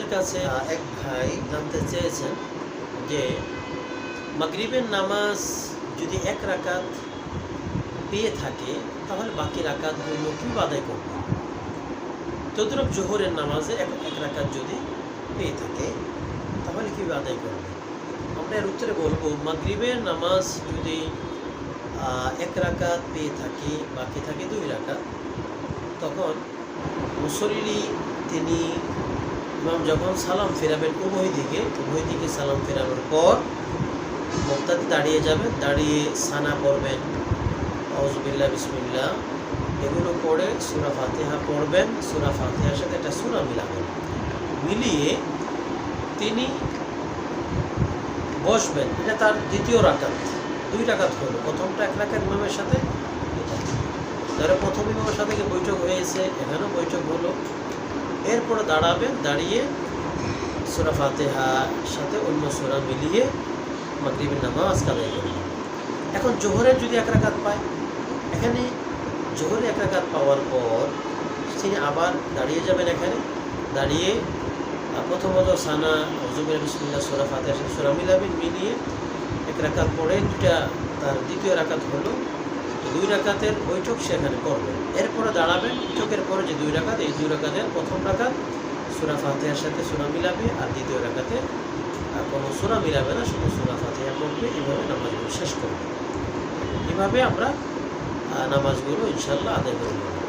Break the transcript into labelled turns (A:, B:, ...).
A: আমাদের কাছে এক ভাই জানতে চেয়েছেন যে মাগরিবের নামাজ যদি এক রাকাত পেয়ে থাকে, তাহলে বাকি রাকাতগুলো কীভাবে আদায় করবে? তদ্রুপ জোহরের নামাজে এক এক রাকাত যদি পেয়ে থাকে, তাহলে কীভাবে আদায় করবে? আমরা এর উত্তরে বলব, মাগরিবের নামাজ যদি এক রাকাত পেয়ে থাকি, বাকি থাকে দুই রাকাত, তখন মুসল্লি তিনি ইমাম যখন সালাম ফেরাবেন উভয় দিকে উভয় দিকে সালাম ফেরানোর পর মুক্তাদি দাঁড়িয়ে যাবেন দাঁড়িয়ে সানা পড়বেন। আউজবিল্লা বিসমিল্লা এগুলো পড়ে সুরা ফাতিহা পড়বেন, সুরা ফাতিহার সাথে একটা সুরা মিলাবেন। মিলিয়ে তিনি বসবেন। এটা তার দ্বিতীয় রাকাত। দুই রাকাত হলো। প্রথমটা এক রাকাত ইমামের সাথে। ধরো প্রথম ইমামের সাথে বৈঠক হয়েছে? এখানেও এরপরে দাঁড়াবেন, দাঁড়িয়ে সুরা ফাতেহার সাথে অন্য সুরা মিলিয়ে মাগরিবের নামাজ কাদাই করবেন। এখন জোহরের যদি এক রাকাত পায়, এখানে জোহরে এক রাকাত পাওয়ার পর তিনি আবার দাঁড়িয়ে যাবেন এখানে, দাঁড়িয়ে প্রথমত সানা হজুবের বিসমুল্লাহ, সোরা সাথে সোরা মিলাবেন মিলিয়ে এক রাকাত পরে দুটা তার দ্বিতীয় রাকাত হলো দুই রাকাতের বৈঠক সেখানে করবেন। এরপরে দাঁড়াবেন বৈঠকের পরে যে দুই রাকাত, এই দুই রাকাতের প্রথম রাকাত, সুরা ফাতেহার সাথে সুরা মিলাবে, আর দ্বিতীয় রাকাতে কোনো সুরা মিলাবে না, শুধু সুরা ফাতেহা পড়বে, এভাবে নামাজগুলো শেষ করবে এভাবে আমরা নামাজগুলো ইনশাল্লাহ আদায় করে নেব।